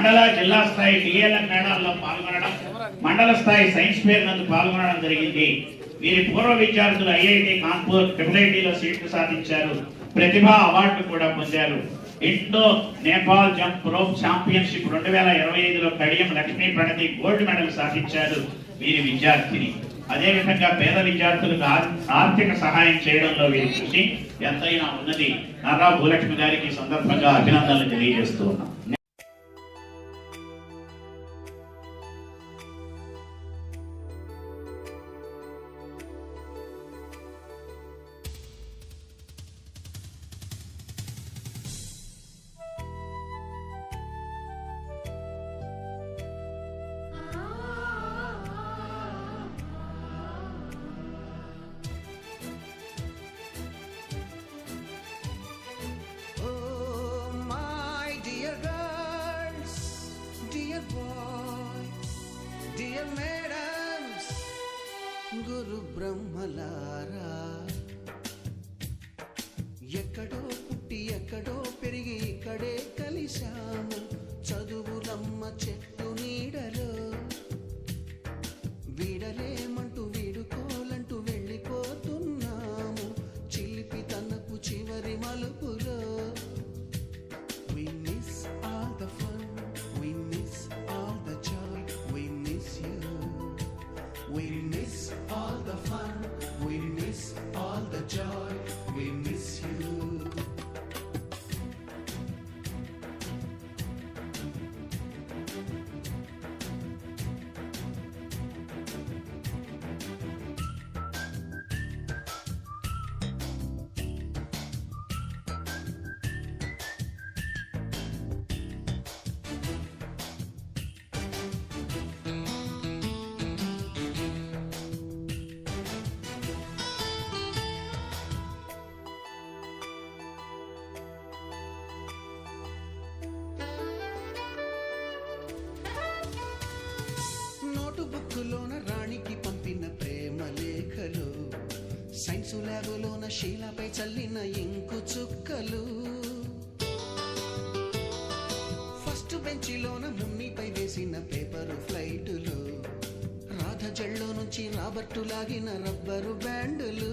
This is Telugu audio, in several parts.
మండల జిల్లా స్థాయి డిఎల్ఎం మేళాల్లో పాల్గొనడం మండల స్థాయి సైన్స్ ఫేర్ నందు పాల్గొనడం జరిగింది. వీరి పూర్వ విద్యార్థులు ఐఐటి కాన్పూర్ ట్రిపుల్ ఐటీలో సీట్లు సాధించారు. ప్రతిభా అవార్డు కూడా పొందారు. Indo Nepal jump rope championship రెండు వేల ఇరవై ఐదులో కడియం లక్ష్మీ ప్రణతి గోల్డ్ మెడల్ సాధించారు వీరి విద్యార్థిని. అదేవిధంగా పేద విద్యార్థులకు ఆర్థిక సహాయం చేయడంలో వీరి కృషి ఎంతైనా ఉన్నది. నారా భూలక్ష్మి గారికి సందర్భంగా అభినందనలు తెలియజేస్తూ ఉన్నాం. నోటు రాణికి పంపిన ప్రేమ లేఖలు సైన్స్ ల్యాబులోన శీలపై చల్లిన ఇంకు చుక్కలు. ఫస్ట్ బెంచిలోన మున్నిపై వేసిన పేపరు ఫ్లైటులు రాధ జల్లో నుంచి రాబర్టు లాగిన రబ్బరు బ్యాండులు.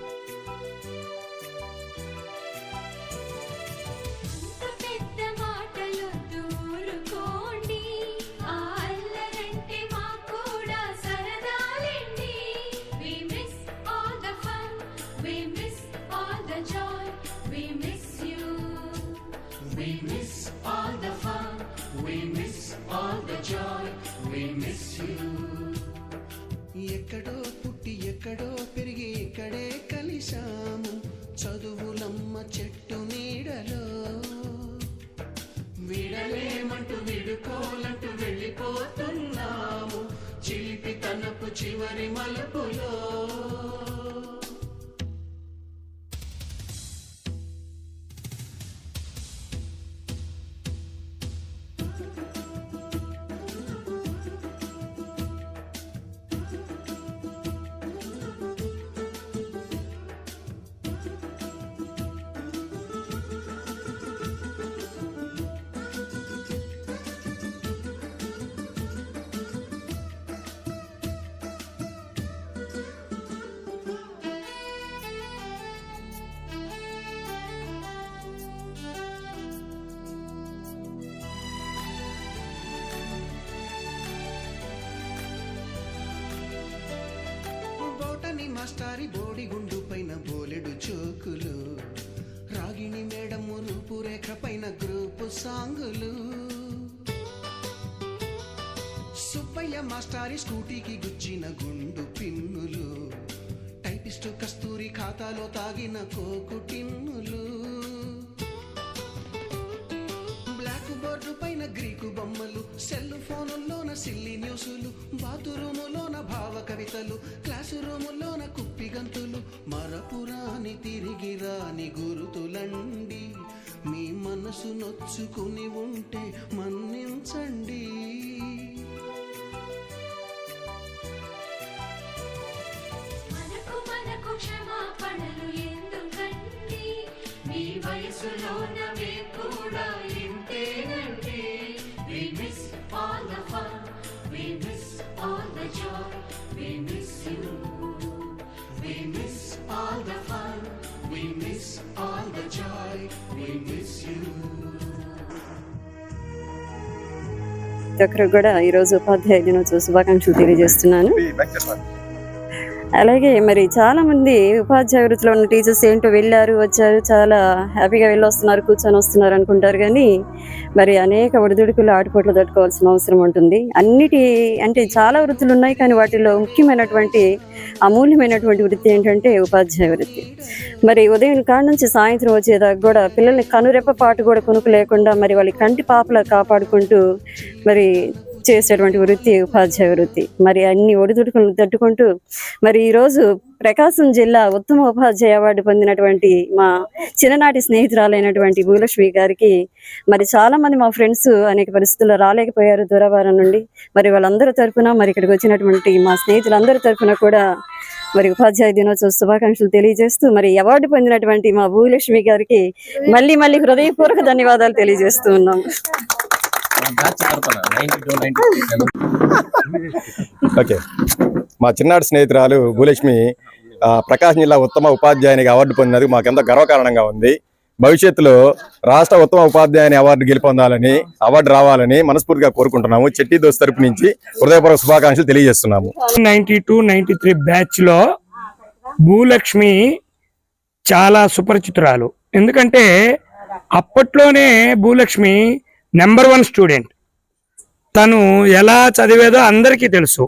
మాస్టారి బోడిగుండు పైన బోలెడు చోకులు. రాగిణి మేడం రూపురేఖ పైన గ్రూపు సాంగులు. సుబ్బయ్య మాస్టారి స్కూటీకి గుచ్చిన గుండు పిన్నులు. టైపిస్టు కస్తూరి ఖాతాలో తాగిన కోకు టిన్నులు. బ్లాక్ బోర్డు పైన గ్రీకు బొమ్మలు సెల్ ఫోనుల్లోన సిల్లి న్యూసులు బాతురూములోన భావ కవితలు క్లాసు రూములో కుప్పి మరపురాని తిరిగి రాని గురుతులండి. మీ మనసు నొచ్చుకుని ఉంటే మన్నించండి. మనకు మనకు క్షమాపణలు ఎందుకండి? మీ వయసులోనే ప్రతి ఒక్కరికి కూడా ఈరోజు ఉపాధ్యాయ దినోత్సవ శుభాకాంక్షలు తెలియజేస్తున్నాను. అలాగే మరి చాలామంది ఉపాధ్యాయ వృత్తిలో ఉన్న టీచర్స్ ఏంటో వెళ్ళారు వచ్చారు చాలా హ్యాపీగా వెళ్ళి వస్తున్నారు కూర్చొని వస్తున్నారు అనుకుంటారు కానీ మరి అనేక ఒడిదుడుకులు ఆటుపోట్లు తట్టుకోవాల్సిన అవసరం ఉంటుంది. అన్నిటి అంటే చాలా వృత్తులు ఉన్నాయి కానీ వాటిలో ముఖ్యమైనటువంటి అమూల్యమైనటువంటి వృత్తి ఏంటంటే ఉపాధ్యాయ వృత్తి. మరి ఉదయం కాడ నుంచి సాయంత్రం వచ్చేదాకా కూడా పిల్లల్ని కనురెప్ప పాటు కూడా కొనుక్కు లేకుండా మరి వాళ్ళ కంటి పాపలా కాపాడుకుంటూ మరి చేసేటువంటి వృత్తి ఉపాధ్యాయ వృత్తి. మరి అన్ని ఒడిదుడుకులను తట్టుకుంటూ మరి ఈరోజు ప్రకాశం జిల్లా ఉత్తమ ఉపాధ్యాయ అవార్డు పొందినటువంటి మా చిన్ననాటి స్నేహితురాలైనటువంటి భూలక్ష్మి గారికి మరి చాలా మంది మా ఫ్రెండ్స్ అనేక పరిస్థితుల్లో రాలేకపోయారు దూరవారం నుండి. మరి వాళ్ళందరి తరఫున మరి ఇక్కడికి వచ్చినటువంటి మా స్నేహితులందరి తరపున కూడా మరి ఉపాధ్యాయ దినోత్సవ శుభాకాంక్షలు తెలియజేస్తూ మరి అవార్డు పొందినటువంటి మా భూలక్ష్మి గారికి మళ్ళీ మళ్ళీ హృదయపూర్వక ధన్యవాదాలు తెలియజేస్తూ ఉన్నాం. ఓకే. మా చిన్నాటి స్నేహితురాలు భూలక్ష్మి ఆ, ప్రకాశం జిల్లా ఉత్తమ ఉపాధ్యాయునికి అవార్డు పొందినందుకు మాకెంతో గర్వకారణంగా ఉంది. భవిష్యత్తులో రాష్ట్ర ఉత్తమ ఉపాధ్యాయుని అవార్డు గెలుపొందాలని అవార్డు రావాలని మనస్ఫూర్తిగా కోరుకుంటున్నాము. చెట్టి దోస్ తరపు నుంచి హృదయపూర్వక శుభాకాంక్షలు తెలియజేస్తున్నాము. నైన్టీ టూ నైన్టీ త్రీ బ్యాచ్లో భూలక్ష్మి చాలా సుపరిచితురాలు. ఎందుకంటే అప్పట్లోనే భూలక్ష్మి నెంబర్ వన్ స్టూడెంట్ తను ఎలా చదివేదో అందరికీ తెలుసు.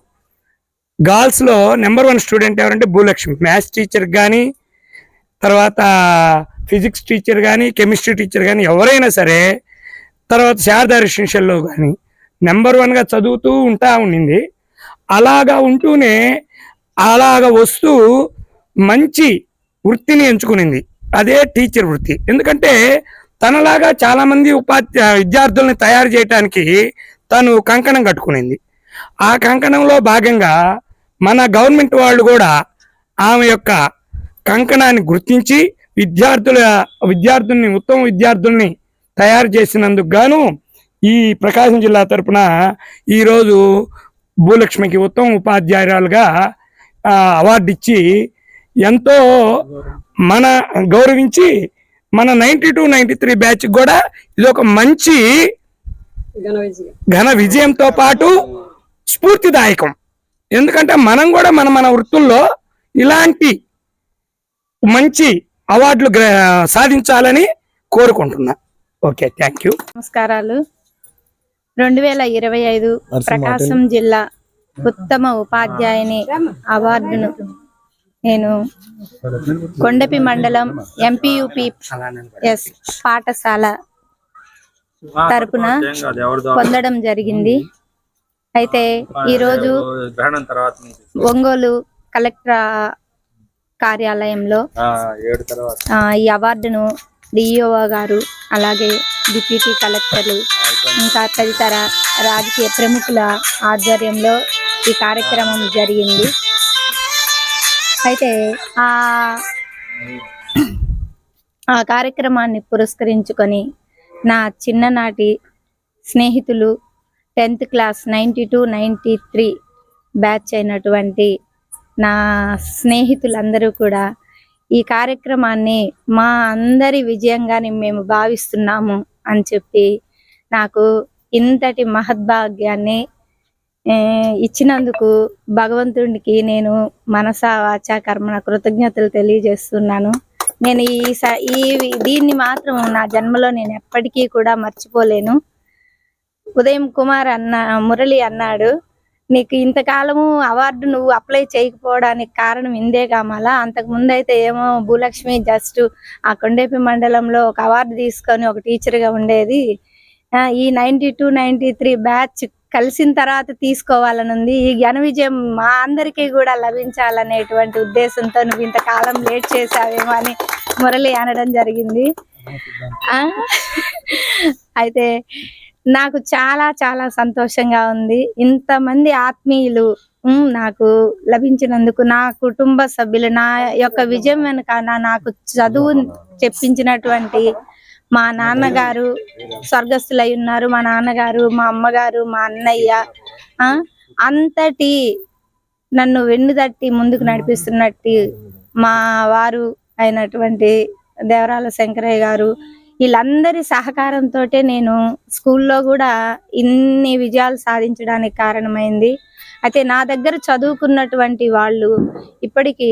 గర్ల్స్లో నెంబర్ వన్ స్టూడెంట్ ఎవరంటే భూలక్ష్మి. మ్యాథ్స్ టీచర్ కానీ తర్వాత ఫిజిక్స్ టీచర్ కానీ కెమిస్ట్రీ టీచర్ కానీ ఎవరైనా సరే తర్వాత శారదా రెసిడెన్షియల్లో కానీ నెంబర్ వన్గా చదువుతూ ఉంటా ఉండింది. అలాగా ఉంటూనే అలాగ వస్తూ మంచి వృత్తిని ఎంచుకునింది. అదే టీచర్ వృత్తి. ఎందుకంటే తనలాగా చాలామంది ఉపాధ్యాయ విద్యార్థుల్ని తయారు చేయడానికి తను కంకణం కట్టుకునింది. ఆ కంకణంలో భాగంగా మన గవర్నమెంట్ వాళ్ళు కూడా ఆమె యొక్క కంకణాన్ని గుర్తించి విద్యార్థుల విద్యార్థుల్ని ఉత్తమ విద్యార్థుల్ని తయారు చేసినందుకు గాను ఈ ప్రకాశం జిల్లా తరపున ఈరోజు భూలక్ష్మికి ఉత్తమ ఉపాధ్యాయురాలుగా అవార్డు ఇచ్చి ఎంతో మన గౌరవించి మన ninety two ninety three batch కూడా ఇది ఒక మంచి ఘన విజయంతో పాటు స్ఫూర్తిదాయకం. ఎందుకంటే మనం కూడా మన మన వృత్తుల్లో ఇలాంటి మంచి అవార్డులు సాధించాలని కోరుకుంటున్నా. Okay thank you. నమస్కారాలు. రెండు వేల ఇరవై ఐదు ప్రకాశం జిల్లా ఉత్తమ ఉపాధ్యాయుని అవార్డును నేను కొండపి మండలం ఎంపీయూపీ ఎస్ పాఠశాల తరపున పొందడం జరిగింది. అయితే ఈరోజు ఒంగోలు కలెక్టర్ కార్యాలయంలో ఈ అవార్డును డిఈఓ గారు అలాగే డిప్యూటీ కలెక్టర్లు ఇంకా తదితర రాజకీయ ప్రముఖుల ఆధ్వర్యంలో ఈ కార్యక్రమం జరిగింది. అయితే ఆ ఆ కార్యక్రమాన్ని పురస్కరించుకొని నా చిన్ననాటి స్నేహితులు tenth class ninety two ninety three batch అయినటువంటి నా స్నేహితులందరూ కూడా ఈ కార్యక్రమాన్ని మా అందరి విజయంగానే మేము భావిస్తున్నాము అని చెప్పి నాకు ఇంతటి మహద్భాగ్యాన్ని ఇచ్చినందుకు భగవంతుడికి నేను మనసా వాచ కర్మన కృతజ్ఞతలు తెలియజేస్తున్నాను. నేను ఈ స- ఈ దీన్ని మాత్రం నా జన్మలో నేను ఎప్పటికీ కూడా మర్చిపోలేను. ఉదయం కుమార్ అన్న మురళి అన్నాడు నీకు ఇంతకాలము అవార్డు నువ్వు అప్లై చేయకపోవడానికి కారణం ఇందే కామాలా అంతకు ముందైతే అయితే ఏమో భూలక్ష్మి జస్ట్ ఆ కొండేపి మండలంలో ఒక అవార్డు తీసుకొని ఒక టీచర్గా ఉండేది. ఈ ninety two ninety three batch కలిసిన తర్వాత తీసుకోవాలని ఉంది ఈ ఘన విజయం మా అందరికీ కూడా లభించాలనేటువంటి ఉద్దేశంతో నువ్వు ఇంతకాలం లేట్ చేసావేమో అని మురళి అనడం జరిగింది. ఆ, అయితే నాకు చాలా చాలా సంతోషంగా ఉంది. ఇంతమంది ఆత్మీయులు నాకు లభించినందుకు నా కుటుంబ సభ్యులు నా యొక్క విజయం వెనుక నాకు చదువు చెప్పించినటువంటి మా నాన్నగారు స్వర్గస్థులై ఉన్నారు. మా నాన్నగారు మా అమ్మగారు మా అన్నయ్య ఆ? అంతటి నన్ను వెన్నుదట్టి ముందుకు నడిపిస్తున్నట్టు మా వారు అయినటువంటి దేవరాల శంకరయ్య గారు వీళ్ళందరి సహకారంతో నేను స్కూల్లో కూడా ఇన్ని విజయాలు సాధించడానికి కారణమైంది. అయితే నా దగ్గర చదువుకున్నటువంటి వాళ్ళు ఇప్పటికీ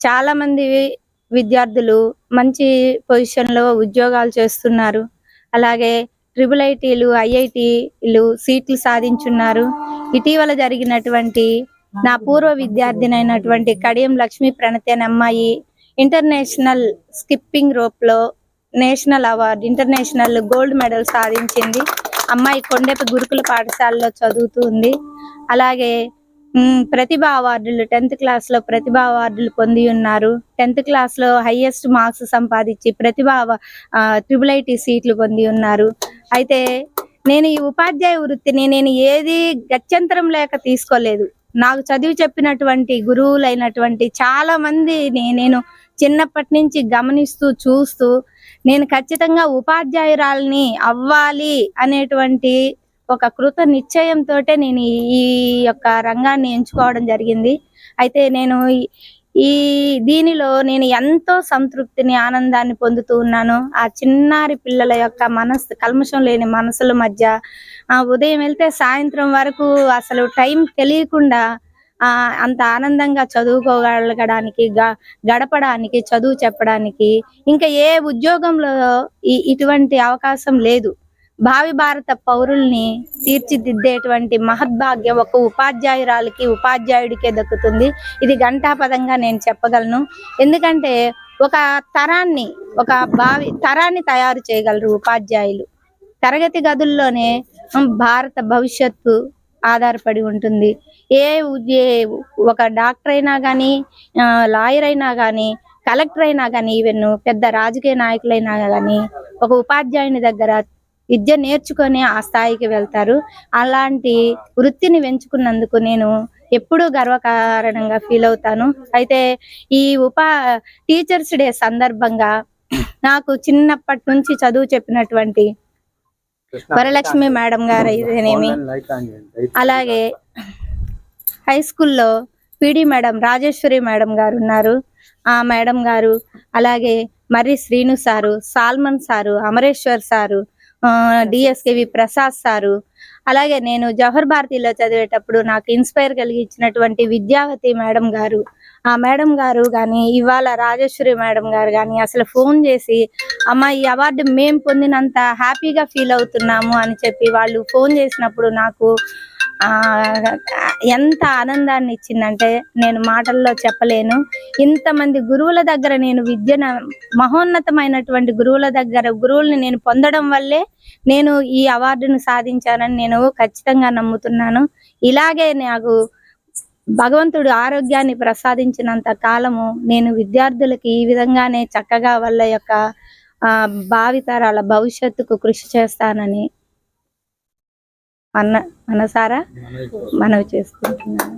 చాలా మంది విద్యార్థులు మంచి పొజిషన్లో ఉద్యోగాలు చేస్తున్నారు. అలాగే ట్రిపుల్ ఐటీలు ఐఐటీలు సీట్లు సాధించున్నారు. ఇటీవల జరిగినటువంటి నా పూర్వ విద్యార్థినైనటువంటి కడియం లక్ష్మీ ప్రణతి అనే అమ్మాయి international skipping రోప్లో national award international gold medal సాధించింది. అమ్మాయి కొండెపి గురుకుల పాఠశాలలో చదువుతుంది అలాగే ప్రతిభ అవార్డులు. టెన్త్ క్లాస్లో ప్రతిభ అవార్డులు పొంది ఉన్నారు. టెన్త్ క్లాస్లో హైయెస్ట్ మార్క్స్ సంపాదించి ప్రతిభ ట్రిపుల్ ఐటీ సీట్లు పొంది ఉన్నారు. అయితే నేను ఈ ఉపాధ్యాయ వృత్తిని నేను ఏది గత్యంతరం లేక తీసుకోలేదు. నాకు చదివి చెప్పినటువంటి గురువులైనటువంటి చాలా మందిని నేను చిన్నప్పటి నుంచి గమనిస్తూ చూస్తూ నేను ఖచ్చితంగా ఉపాధ్యాయురాలని అవ్వాలి అనేటువంటి ఒక కృత నిశ్చయంతో నేను ఈ- యొక్క రంగాన్ని ఎంచుకోవడం జరిగింది. అయితే నేను ఈ- దీనిలో నేను ఎంతో సంతృప్తిని ఆనందాన్ని పొందుతూ ఉన్నాను. ఆ చిన్నారి పిల్లల యొక్క మనసు కల్మషం లేని మనసుల మధ్య ఆ ఉదయం వెళ్తే సాయంత్రం వరకు అసలు టైం తెలియకుండా ఆ అంత ఆనందంగా చదువుకోగలగడానికి గ- గడపడానికి చదువు చెప్పడానికి ఇంకా ఏ ఉద్యోగంలో ఇటువంటి అవకాశం లేదు. భావి భారత పౌరుల్ని తీర్చిదిద్దేటువంటి మహద్భాగ్యం ఒక ఉపాధ్యాయురాలకి ఉపాధ్యాయుడికే దక్కుతుంది. ఇది ఘంటాపదంగా నేను చెప్పగలను. ఎందుకంటే ఒక తరాన్ని ఒక భావి తరాన్ని తయారు చేయగలరు ఉపాధ్యాయులు. తరగతి గదుల్లోనే భారత భవిష్యత్తు ఆధారపడి ఉంటుంది. ఏ ఏ ఒక డాక్టర్ అయినా కానీ లాయర్ అయినా కానీ కలెక్టర్ అయినా కానీ ఈవెన్ పెద్ద రాజకీయ నాయకులైనా కానీ ఒక ఉపాధ్యాయుని దగ్గర విద్య నేర్చుకొని ఆ స్థాయికి వెళ్తారు. అలాంటి వృత్తిని వెంచుకున్నందుకు నేను ఎప్పుడూ గర్వకారణంగా ఫీల్ అవుతాను. అయితే ఈ ఉపా టీచర్స్ డే సందర్భంగా నాకు చిన్నప్పటి నుంచి చదువు చెప్పినటువంటి వరలక్ష్మి మేడం గారు అయితేనేమి అలాగే హై స్కూల్లో పిడి మేడం రాజేశ్వరి మేడం గారు ఉన్నారు. ఆ మేడం గారు అలాగే మరి Srinu sir Salman sir Amareshwar sir DSKV Prasad sir. అలాగే నేను జవహర్ భారతిలో చదివేటప్పుడు నాకు ఇన్స్పైర్ కలిగించినటువంటి విద్యావతి మేడం గారు. ఆ మేడం గారు కానీ ఇవాళ రాజేశ్వరి మేడం గారు కానీ అసలు ఫోన్ చేసి అమ్మ ఈ అవార్డు మేము పొందినంత హ్యాపీగా ఫీల్ అవుతున్నాము అని చెప్పి వాళ్ళు ఫోన్ చేసినప్పుడు నాకు ఎంత ఆనందాన్ని ఇచ్చిందంటే నేను మాటల్లో చెప్పలేను. ఇంతమంది గురువుల దగ్గర నేను విద్యను మహోన్నతమైనటువంటి గురువుల దగ్గర గురువుల్ని నేను పొందడం వల్లే నేను ఈ అవార్డును సాధించానని నేను ఖచ్చితంగా నమ్ముతున్నాను. ఇలాగే నాకు భగవంతుడు ఆరోగ్యాన్ని ప్రసాదించినంత కాలము నేను విద్యార్థులకి ఈ విధంగానే చక్కగా వాళ్ళ యొక్క ఆ భావితరాల భవిష్యత్తుకు కృషి చేస్తానని అన్న మనసారా మనవి చేసుకుంటున్నాను.